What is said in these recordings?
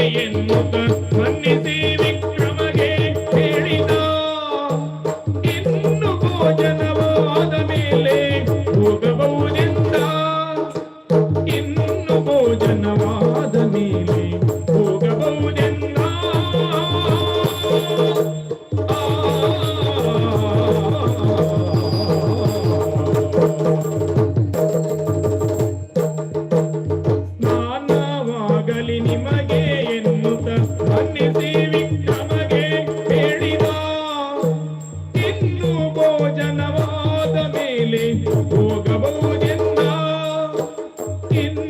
ನಿಮಗೆ ಎನ್ನುತ್ತ ಇನ್ನು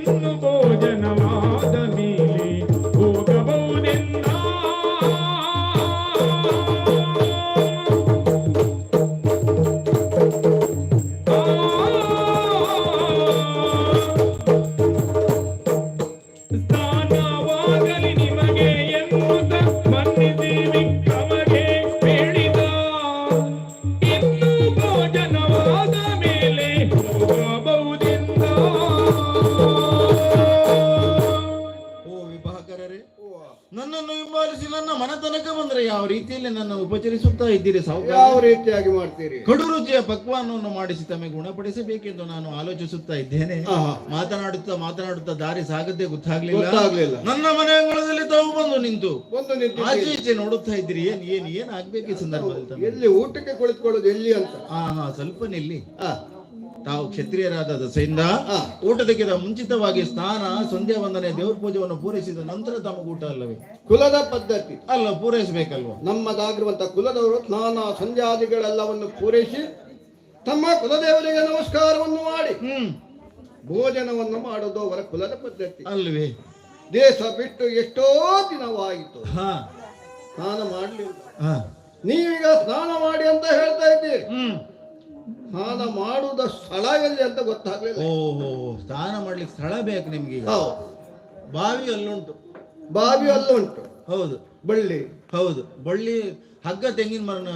ಇದ್ದೀರಿ ಯಾವ ರೀತಿಯಾಗಿ ಮಾಡ್ತೀರಿ? ಕಡು ರುಚಿಯ ಪಕ್ವಾನವನ್ನು ಮಾಡಿಸಿ ತಮಗೆ ಗುಣಪಡಿಸಬೇಕೆಂದು ನಾನು ಆಲೋಚಿಸುತ್ತಾ ಇದ್ದೇನೆ. ಮಾತನಾಡುತ್ತಾ ಮಾತನಾಡುತ್ತಾ ದಾರಿ ಸಾಗದೆ ಗೊತ್ತಾಗ್ಲಿಲ್ಲ. ನನ್ನ ಮನೆ ಅಂಗಳದಲ್ಲಿ ತಾವು ಬಂದು ನಿಂತು. ಬಂದು ನಿಂತು ಆಚೆ ಈಚೆ ನೋಡುತ್ತಾ ಇದ್ದೀರಿ. ಏನ್ ಏನ್ ಏನ್ ಆಗ್ಬೇಕು ಈ ಸಂದರ್ಭದಲ್ಲಿ ಎಲ್ಲಿ ಊಟಕ್ಕೆ ಕುಳಿತುಕೊಳ್ಳೋದು ಎಲ್ಲಿ ಅಂತ? ಹಾ ಹಾ ಸ್ವಲ್ಪ ನಿಲ್ಲಿ ತಾವು ಕ್ಷತ್ರಿಯರಾದ ದಸೆಯಿಂದ. ಊಟದಕ್ಕಿಂತ ಮುಂಚಿತವಾಗಿ ಸ್ನಾನ ಸಂಧ್ಯಾ ವಂದನೆ ದೇವ್ರ ಪೂಜೆಯನ್ನು ಪೂರೈಸಿದ ನಂತರ ತಮಗೆ ಊಟ ಅಲ್ಲವೇ? ಕುಲದ ಪದ್ಧತಿ. ಅಲ್ಲ ಪೂರೈಸಬೇಕಲ್ವ? ನಮ್ಮದಾಗಿರುವಂತಹ ಕುಲದವರು ಸ್ನಾನ ಸಂಧ್ಯಾದಿಗಳೆಲ್ಲವನ್ನು ಪೂರೈಸಿ ತಮ್ಮ ಕುಲದೇವರಿಗೆ ನಮಸ್ಕಾರವನ್ನು ಮಾಡಿ. ಹ್ಮ್. ಭೋಜನವನ್ನು ಮಾಡೋದು ಅವರ ಕುಲದ ಪದ್ಧತಿ. ಅಲ್ವೇ ದೇಶ ಬಿಟ್ಟು ಎಷ್ಟೋ ದಿನವಾಯಿತು. ಹಾ. ಸ್ನಾನ ಮಾಡಲಿಲ್ಲ. ಹಾ. ನೀವೀಗ ಸ್ನಾನ ಮಾಡಿ ಅಂತ ಹೇಳ್ತಾ ಇದ್ದೀರಿ. ಸ್ನಾನ ಮಾಡುವುದ ಸ್ಥಳ ಎಲ್ಲಿ ಅಂತ ಗೊತ್ತಾಗ್ಲಿಲ್ಲ. ಓಹೋ ಸ್ನಾನ ಮಾಡ್ಲಿಕ್ಕೆ ಸ್ಥಳ ಬೇಕು ನಿಮ್ಗೆ ಹೌದು. ಬಾವಿ ಅಲ್ಲುಂಟು ಬಾವಿ ಅಲ್ಲುಂಟು ಹೌದು. ಬಳ್ಳಿ. ಹೌದು. ಬಳ್ಳಿ ಹಗ್ಗ ತೆಂಗಿನ ಮರನ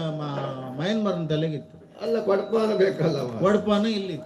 ಮಯನ್ ಮರನ ತಲೆಗಿತ್ತು ಅಲ್ಲ ಕೊಡಪಾನ ಬೇಕಲ್ಲ ಕೊಡಪಾನ ಇಲ್ಲಿ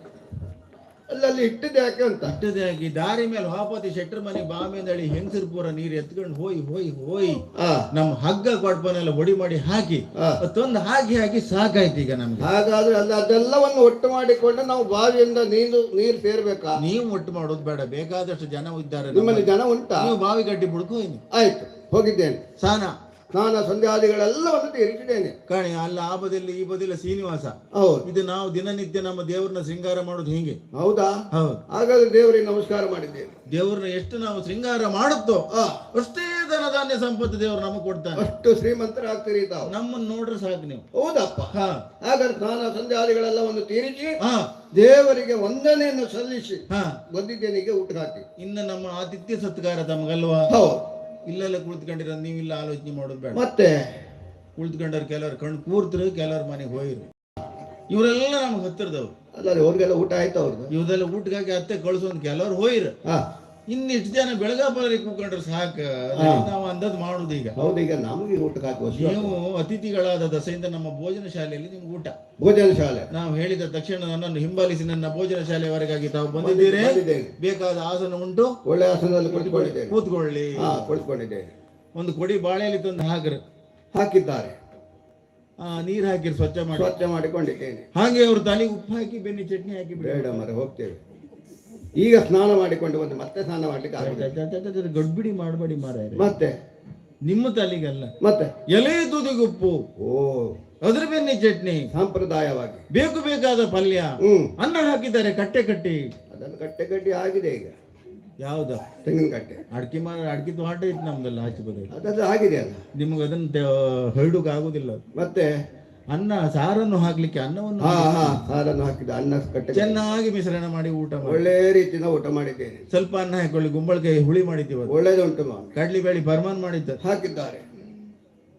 ಅಲ್ಲಲ್ಲಿ ಇಟ್ಟಿದ್ದು ಯಾಕೆ ಅಂತ? ಇಟ್ಟದೆ ಆಗಿ ದಾರಿ ಮೇಲೆ ವಾಪತಿ ಶೆಟ್ರ ಮನೆ ಬಾಂಬೆಂದಳಿ ಹೆಂಗಸರು ಪೂರ ನೀರು ಎತ್ಕೊಂಡು ಹೋಯ್ ಹೋಯ್ ಹೋಯ್ ಆ, ನಮ್ಮ ಹಗ್ಗ ಕೊಡ್ಪನೆಲ್ಲ ಹೊಡಿ ಮಾಡಿ ಹಾಕಿ ಆ. ತಂದು ಹಾಕಿ ಹಾಕಿ ಸಾಕಾಯ್ತು ಈಗ ನಮ್ಗೆ. ಹಾಗಾದ್ರೆ ಅಲ್ಲ ಅದೆಲ್ಲವನ್ನು ಒಟ್ಟು ಮಾಡಿಕೊಂಡು ನಾವು ಬಾವಿಯಿಂದ ನೀರು ನೀರು ಸೇರ್ಬೇಕಾ? ನೀವು ಒಟ್ಟು ಮಾಡೋದು ಬೇಡ ಬೇಕಾದಷ್ಟು ಜನ ಇದ್ದಾರೆ ನಿಮ್ಮಲ್ಲಿ ಜನ ಉಂಟಾ? ನೀವು ಬಾವಿ ಗಡ್ಡಿ ಬುಡ್ಕೋ ಇನ್ನು. ಆಯ್ತು ಹೋಗಿದ್ದೇನೆ. ಸಾನ. ಸ್ನಾನ ಸಂಧ್ಯಾದಿಗಳೆಲ್ಲವನ್ನು ತೀರಿಸಿದ್ದೇನೆ ಕಾಣಿ ಅಲ್ಲ ಆ ಬದಿಯಲ್ಲಿ ಈ ಬದಿಯಲ್ಲಿ ಶ್ರೀನಿವಾಸ. ಹೌದು. ಇದು ನಾವು ದಿನನಿತ್ಯ ನಮ್ಮ ದೇವ್ರನ್ನ ಶೃಂಗಾರ ಮಾಡೋದು ಹಿಂಗೆ? ಹೌದಾ? ಹೌದು. ಹಾಗಾದ್ರೆ ದೇವರಿಗೆ ನಮಸ್ಕಾರ ಮಾಡಿದ್ದೇವೆ ದೇವ್ರನ್ನ ಎಷ್ಟು ನಾವು ಶೃಂಗಾರ ಮಾಡುತ್ತೋ ಅಷ್ಟೇ ಅಷ್ಟೇ ಧನಧಾನ್ಯ ಸಂಪತ್ತು ದೇವರು ನಮಗೆ ಕೊಡ್ತಾನೆ. ಅಷ್ಟು ಶ್ರೀಮಂತರಾಗ್ತೀರಿ ತಾವು. ನಮ್ಮನ್ನ ನೋಡ್ರಿ ಸಾಕು ನೀವು. ಹೌದಪ್ಪ. ಹಾ. ಹಾಗಾದ್ರೆ ಸ್ನಾನ ಒಂದು ತೀರಿಸಿ ಹಾ. ದೇವರಿಗೆ ವಂದನೆಯನ್ನು ಸಲ್ಲಿಸಿ ಹಾ. ಬಂದಿದ್ದೇನೆ ಊಟ ಹಾಕಿ. ಇನ್ನು ನಮ್ಮ ಆತಿಥ್ಯ ಸತ್ಕಾರ ತಮಗಲ್ವಾ? ಹೌದು. ಇಲ್ಲೆಲ್ಲ ಕುಳಿತುಕೊಂಡಿರೋ ನೀವು ಇಲ್ಲ ಆಲೋಚನೆ ಮಾಡೋದು ಬೇಡ. ಮತ್ತೆ? ಕುಳಿತುಕೊಂಡವ್ರು ಕೆಲವ್ರು ಕಣ್ಣು ಕೂರ್ತರು ಕೆಲವ್ರ ಮನೆಗೆ ಹೋಯ್ರು. ಇವರೆಲ್ಲ ನಮ್ಗೆ ಹತ್ತಿರದವ್ರು. ಅಲ್ಲ ಅವ್ರಿಗೆಲ್ಲ ಊಟ ಆಯ್ತು ಅವ್ರದ್ದು. ಇವರೆಲ್ಲ ಊಟಕ್ಕಾಗಿ ಅತ್ತೆ ಕಳ್ಸೋನ್ ಕೆಲವ್ರು ಹೋಯ್ರು. ಹಾ. ಇನ್ನಿಷ್ಟು ಜನ ಬೆಳಗಾವಿ ಕೂತ್ಕೊಂಡ್ರೆ ಸಾಕು. ನಾವು ಅಂದದ್ ಮಾಡುದು ಈಗ. ಹೌದು ಈಗ ನಮಗೆ ಊಟಕ್ಕೆ ಹಾಕುವ ನೀವು ಅತಿಥಿಗಳಾದ ದಸೆಯಿಂದ ನಮ್ಮ ಭೋಜನ ಶಾಲೆಯಲ್ಲಿ ನಿಮ್ಗೆ ಊಟ. ಭೋಜನ ಶಾಲೆ. ನಾವು ಹೇಳಿದ ತಕ್ಷಣ ನನ್ನನ್ನು ಹಿಂಬಾಲಿಸಿ ನನ್ನ ಭೋಜನ ಶಾಲೆಯವರೆಗಾಗಿ ತಾವು ಬಂದಿದ್ದೀರಿ. ಬೇಕಾದ ಆಸನ ಉಂಟು. ಒಳ್ಳೆ ಆಸನದಲ್ಲಿ ಕುಳಿತುಕೊಂಡಿದ್ದೇನೆ ಕೂತ್ಕೊಳ್ಳಿ. ಕುಳಿತುಕೊಂಡಿದ್ದೇನೆ ಒಂದು ಕೊಡಿ ಬಾಳೆಯಲ್ಲಿ ತಂದು ಹಾಕರು. ಹಾಕಿದ್ದಾರೆ. ಆ ನೀರು ಹಾಕಿ ಸ್ವಚ್ಛ ಮಾಡಿ. ಸ್ವಚ್ಛ ಮಾಡಿಕೊಂಡಿದ್ದೇನೆ. ಹಾಗೆ ಅವ್ರ ತಲೆಗೆ ಉಪ್ಪು ಹಾಕಿ ಬೆನ್ನಿ ಚಟ್ನಿ ಹಾಕಿ ಬೇಡ ಮರೆ ಹೋಗ್ತೇವೆ. ಈಗ ಸ್ನಾನ ಮಾಡಿಕೊಂಡು ಬಂದು ಮತ್ತೆ ಸ್ನಾನ ಮಾಡ್ಲಿಕ್ಕೆ ಆಗುದಿಲ್ಲ. ಗಡ್ಬಿಡಿ ಮಾಡಬೇಡಿ ಮಾರಾಯ ಮತ್ತೆ? ನಿಮ್ಮ ತಲೆಗಲ್ಲ. ಮತ್ತೆ? ಎಲೆ ತುದಿಗುಪ್ಪು ಓ. ಅದ್ರ ಬೆನ್ನಿ ಚಟ್ನಿ ಸಾಂಪ್ರದಾಯವಾಗಿ. ಬೇಕು ಬೇಕಾದ ಪಲ್ಯ ಅನ್ನ ಹಾಕಿದ್ದಾರೆ ಕಟ್ಟೆ ಕಟ್ಟಿ. ಅದನ್ನು ಕಟ್ಟೆ ಕಟ್ಟಿ ಆಗಿದೆ ಈಗ. ಯಾವ್ದ? ತೆಂಗಿನ ಕಟ್ಟೆ. ಅಡ್ಕೆ ಮಾಡ ಅಡ್ಕೆ ತೋಟ ಇತ್ತು ನಮ್ದಲ್ಲ ಆಚೆ ಬದಲು ಆಗಿದೆ ಅಲ್ಲ. ನಿಮಗೆ ಅದನ್ನ ಹರಡುಕ್ ಆಗುದಿಲ್ಲ. ಮತ್ತೆ? ಅನ್ನ ಸಾರನ್ನು ಹಾಕ್ಲಿಕ್ಕೆ ಅನ್ನವನ್ನು ಹಾ ಹಾ ಸಾರನ್ನು ಹಾಕಿದ ಅನ್ನ ಕಟ್ಟೆ ಚೆನ್ನಾಗಿ ಮಿಶ್ರಣ ಮಾಡಿ ಊಟ ಮಾಡಿ. ಒಳ್ಳೆ ರೀತಿಯಿಂದ ಊಟ ಮಾಡಿದ್ದೇನೆ. ಸ್ವಲ್ಪ ಅನ್ನ ಹಾಕೊಳ್ಳಿ ಗುಂಬಳಕಾಯಿ ಹುಳಿ ಮಾಡಿದ್ದೀವಿ ಒಳ್ಳೇದು ಒಳ್ಳೇದುಂಟು ಮಾವ ಕಡ್ಲಿ ಬೇಳಿ ಬರ್ಮಾನ್ ಮಾಡಿದ್ದ ಹಾಕಿದ್ದಾರೆ.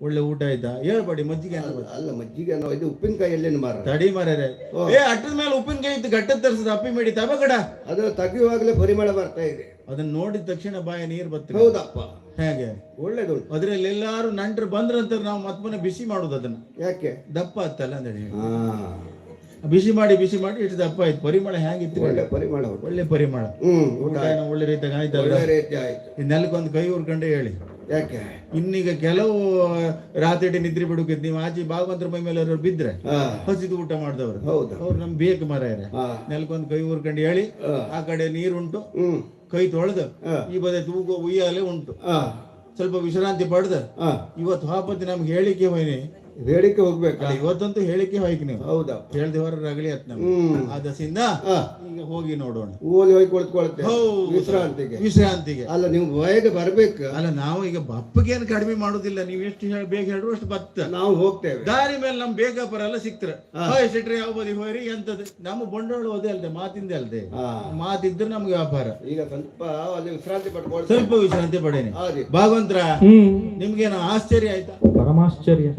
ಒಳ್ಳೆ ಊಟ ಆಯ್ತಾ? ಹೇಳ್ಬೇಡಿ ಮಜ್ಜಿಗೆ ಅನ್ನ. ಅಲ್ಲ ಮಜ್ಜಿಗೆ ಅನ್ನ ಇದು ಉಪ್ಪಿನಕಾಯಿ ಎಲ್ಲೇನು ಮಾರ ತಡಿ ಮಾರರೆ. ಏ ಅಟ್ಟದ ಮೇಲೆ ಉಪ್ಪಿನಕಾಯಿ ಇತ್ತು ಗಟ್ಟ ತರಿಸಿದ ಅಪ್ಪಿ ಮೇಡಿ ತಬಗಡ ಅದನ್ನು ತೆಗೆಯುವಾಗಲೇ ಪರಿಮಳ ಬರ್ತಾ ಇದೆ. ಅದನ್ನ ನೋಡಿದ ತಕ್ಷಣ ಬಾಯ ನೀರು ಬರ್ತದೆ. ಹೌದಪ್ಪ. ಹೇಗೆ? ಒಳ್ಳೇದು. ಅದ್ರಲ್ಲಿ ಎಲ್ಲಾರು ನಂಟ್ರು ಬಂದ್ರಂತ ನಾವು ಮತ್ತೆ ಬಿಸಿ ಮಾಡುದು ಅದನ್ನ. ಯಾಕೆ? ದಪ್ಪ ಆತ್ತಲ್ಲ ಅಂತ ಹೇಳಿ ಬಿಸಿ ಮಾಡಿ ಬಿಸಿ ಮಾಡಿ ಇಷ್ಟು ದಪ್ಪ ಆಯ್ತು. ಪರಿಮಳ ಹೇಗಿತ್ತು ಒಳ್ಳೆ ಪರಿಮಳ ಒಳ್ಳೆ ಪರಿಮಳ. ಹ್ಮ್ ಒಳ್ಳೆ ರೀತಿಯಾಗಿ ಆಯ್ತು. ನೆಲಕ್ಕೊಂದು ಕೈ ಉರ್ಕೊಂಡೆ ಹೇಳಿ. ಯಾಕೆ? ಇನ್ನೀಗ ಕೆಲವು ರಾತ್ರಿ ನಿದ್ರೆ ಬಿಡುಕಿದ್ ನೀವು ಆಚೆ ಭಾಗವಂತರ ಮೈ ಮೇಲೆ ಅವ್ರು ಬಿದ್ರೆ ಹಸಿದು ಊಟ ಮಾಡಿದವರು. ಹೌದು. ಅವ್ರು ನಮ್ ಬೇಕು ಮರ ನೆಲಕೊಂದು ಕೈ ಊರ್ಕೊಂಡು ಹೇಳಿ ಆ. ಕಡೆ ನೀರುಂಟು ಕೈ ತೊಳೆದು ಈ ಬದೇ ತೂಗು ಉಯ್ಯಾಲೆ ಉಂಟು. ಸ್ವಲ್ಪ ವಿಶ್ರಾಂತಿ ಪಡೆದ ಇವತ್ತು ಹಾಪತ್ತಿ ನಮ್ಗೆ ಹೇಳಿಕೆ ಹೋಯ್ನಿ ಬೇಡಿಕೆ ಹೋಗ್ಬೇಕು. ಇವತ್ತಂತೂ ಹೇಳಿಕೆ ಹೋಯ್ಕೆ ನೀವು. ಹೌದಾ? ಹೇಳ್ದೆ ಹೊರ ರಗಳಿ ಅತ್ ನಮ್ಗೆ. ಆ ದಸಿಂದ ಹಾ. ಈಗ ಹೋಗಿ ನೋಡೋಣ. ಓಲಿ ಹೋಗಿ ಕುಳಿತುಕೊಳ್ತೇವೆ ಹೌದು. ವಿಶ್ರಾಂತಿಗೆ. ವಿಶ್ರಾಂತಿಗೆ. ಅಲ್ಲ ನೀವು ಬೇಗ ಬರ್ಬೇಕು. ಅಲ್ಲ ನಾವು ಈಗ ಬಪ್ಪಗೇನು ಕಡಿಮೆ ಮಾಡೋದಿಲ್ಲ. ನೀವು ಎಷ್ಟು ಹೇಳಿ ಬೇಗ ಹೇಳುವ ಅಷ್ಟು ಬತ್ತ. ನಾವು ಹೋಗ್ತೇವೆ. ದಾರಿ ಮೇಲೆ ನಮ್ ಬೇಗ ಬರಲ್ಲ ಸಿಕ್ತರ. ಹೋಯ್ ಸಿಟ್ರಿ ಯಾವ ಬದಿ? ಹೋಯ್ರಿ ಎಂತದ್ದು ನಮ್ಮ ಬಂಡವಾಳ ಓದೇ ಅಲ್ದೆ ಮಾತಿಂದ ಅಲ್ದೆ. ಮಾತಿದ್ರೆ ನಮ್ಗೆ ವ್ಯಾಪಾರ. ಈಗ ಸ್ವಲ್ಪ ಅಲ್ಲಿ ವಿಶ್ರಾಂತಿ ಪಡ್ಕೊಳ್ಳಿ ಸ್ವಲ್ಪ ವಿಶ್ರಾಂತಿ ಪಡೇನಿ. ಭಾಗವಂತರ ನಿಮ್ಗೇನು ಆಶ್ಚರ್ಯ ಆಯ್ತಾ? ಪರಮಾಶ್ಚರ್ಯ.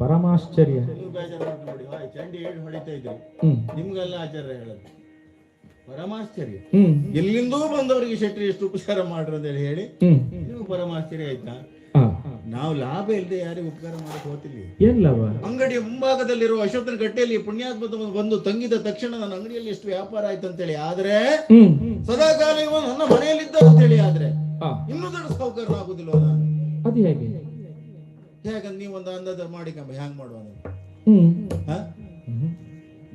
ಪರಮಾಶ್ಚರ್ಯ. ನೀವು ಬೇಜಾರು ಮಾಡ್ಕೊಂಡು ನೋಡಿ. ಹೋಯ್ ಚಂಡಿ ಹೇಳಿ ಹೊಡಿತಾ ಇದ್ರಿ. ಹ್ಮ್. ನಿಮ್ಗೆಲ್ಲ ಆಚಾರ್ಯ ಹೇಳೋದು. ಪರಮಾಶ್ಚರ್ಯ. ಹ್ಮ್. ಎಲ್ಲಿಂದೂ ಬಂದವರಿಗೆ ಶೆಟ್ರಿ ಎಷ್ಟು ಉಪಕಾರ ಮಾಡ್ರಿ ಅಂತ ಹೇಳಿ ಹೇಳಿ. ಹ್ಮ್. ನೀವು ಪರಮಾಶ್ಚರ್ಯ ಆಯ್ತಾ? ನಾವು ಲಾಭ ಇಲ್ಲದೆ ಯಾರಿಗೂ ಉಪಕಾರ ಮಾಡಕ್ ಹೋತಿಲ್ಲ ಅಂಗಡಿಯ ಮುಂಭಾಗದಲ್ಲಿರುವ ಅಶೋಕನ ಕಟ್ಟೆಯಲ್ಲಿ ಪುಣ್ಯಾತ್ಮ ಬಂದು ತಂಗಿದ ತಕ್ಷಣ ನನ್ನ ಅಂಗಡಿಯಲ್ಲಿ ಎಷ್ಟು ವ್ಯಾಪಾರ ಆಯ್ತು ಅಂತೇಳಿ ಆದ್ರೆ ಹ್ಮ್. ಸದಾ ಕಾಲ ಇವನು ನನ್ನ ಮನೆಯಲ್ಲಿದ್ದ ಅಂತೇಳಿ ಆದ್ರೆ ಇನ್ನೊಂದು ಇನ್ನೂ ದೊಡ್ಡ ಸೌಕರ್ಯ ಆಗುದಿಲ್ಲ ಅದು ಹೇಗೆ? ಹೇಗಂದ್ ನೀವು ಒಂದು ಅಂದಾಜ ಮಾಡಿಕಂಬ ಹ್ಯಾಂಗ್ ಮಾಡುವ.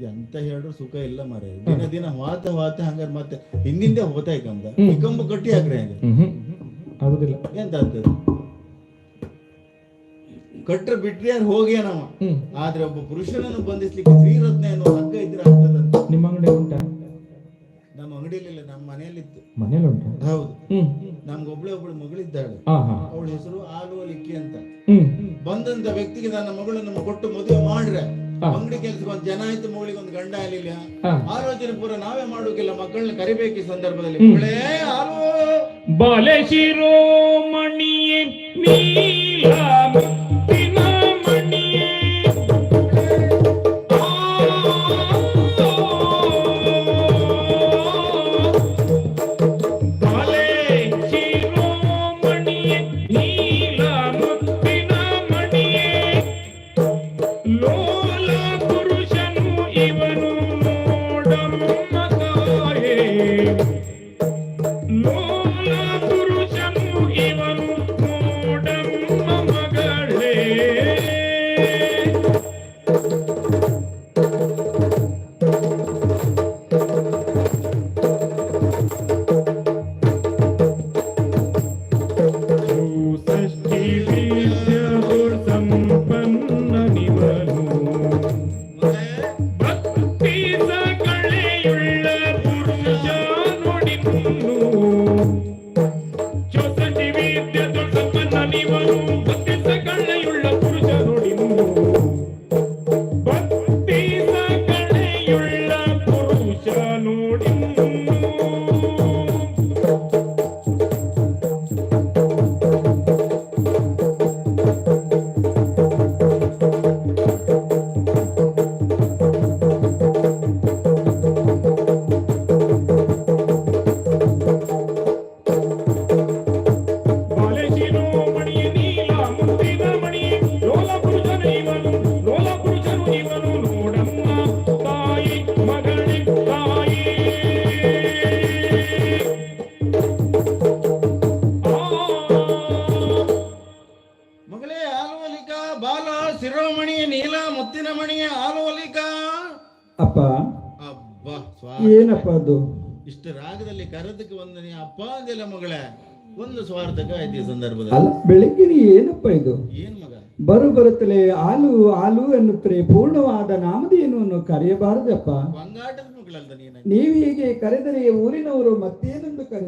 ಎಂತ ಹೇಳ್ರು ಸುಖ ಇಲ್ಲ ಮಾರೆ ದಿನ ದಿನ ವಾತ ವಾತ ಹಂಗಾರ ಮತ್ತೆ ಹಿಂದಿಂದೆ ಹೋತಾಯ್ಕಂದ ಈ ಕಂಬು ಕಟ್ಟಿ ಹಾಕ್ರೆ ಹಂಗ. ಆಗುದಿಲ್ಲ. ಎಂತ ಆಗ್ತದೆ ಕಟ್ರ ಬಿಟ್ರಿ ಯಾರು ಹೋಗ್ಯ ನಾವ ಆದ್ರೆ ಒಬ್ಬ ಪುರುಷನನ್ನು ಬಂಧಿಸ್ಲಿಕ್ಕೆ ಶ್ರೀರತ್ನ ಅನ್ನೋ ಹಗ್ಗ ಇದ್ರೆ ಆಗ್ತದ ನಿಮ್ಮ ಅಂಗಡಿ ಉಂಟಾ? ನಮ್ಮ ಅಂಗಡಿಯಲ್ಲಿ ನಮ್ಮ ಮನೆಯಲ್ಲಿತ್ತು. ಮನೇಲಿ ಉಂಟಾ ಹೌದು. ಹ್ಮ್. ನಮ್ಗೆ ಒಬ್ಳೆ ಒಬ್ಳು ಮಗಳಿದ್ದಾಳೆ. ಅವಳ ಹೆಸರು ಆಲುವ ಲಿಕ್ಕಿ ಅಂತ ಬಂದಂತ ವ್ಯಕ್ತಿಗೆ ನನ್ನ ಮಗಳನ್ನ ಕೊಟ್ಟು ಮದುವೆ ಮಾಡ್ರೆ. ಅಂಗಡಿ ಕೆಲ್ಸಕ್ಕೆ ಒಂದು ಜನ ಆಯ್ತು ಮಗಳಿಗೆ ಒಂದು ಗಂಡ ಆಗಲಿಲ್ಲ. ಆಲೋಚನೆ ಪೂರ ನಾವೇ ಮಾಡೋಕಿಲ್ಲ ಮಕ್ಕಳನ್ನ ಕರಿಬೇಕು ಈ ಸಂದರ್ಭದಲ್ಲಿ. ಬಾಲೆ ಶಿರೋಮಣಿಯೇ ನೀಲ ಅಪ್ಪ. ಸ್ವಾಮಿ ಏನಪ್ಪ ಅದು? ಇಷ್ಟು ರಾಗದಲ್ಲಿ ಕರೆದಕ್ಕೆ ವಂದನೆ ಅಪ್ಪ ಅಂದಿಲ್ಲ ಮಗಳೇ. ಒಂದು ಸ್ವಾರ್ಥಕ ಆಯ್ತು ಈ ಸಂದರ್ಭದಲ್ಲಿ. ಅಲ್ಲ ಬೆಳಿಗ್ಗೆ ಏನಪ್ಪ ಇದು? ಏನ್ ಮಗ? ಬರು ಬರುತ್ತಲೇ ಹಾಲು ಹಾಲು ಎನ್ನುತ್ತರೆ ಪೂರ್ಣವಾದ ಅನ್ನು ಕರೆಯಬಾರದಪ್ಪ. ಬಂಗಾಟದ ನೀನು. ನೀವು ಹೀಗೆ ಕರೆದರೆ ಊರಿನವರು ಮತ್ತೇನೆಂದು ಕರೆ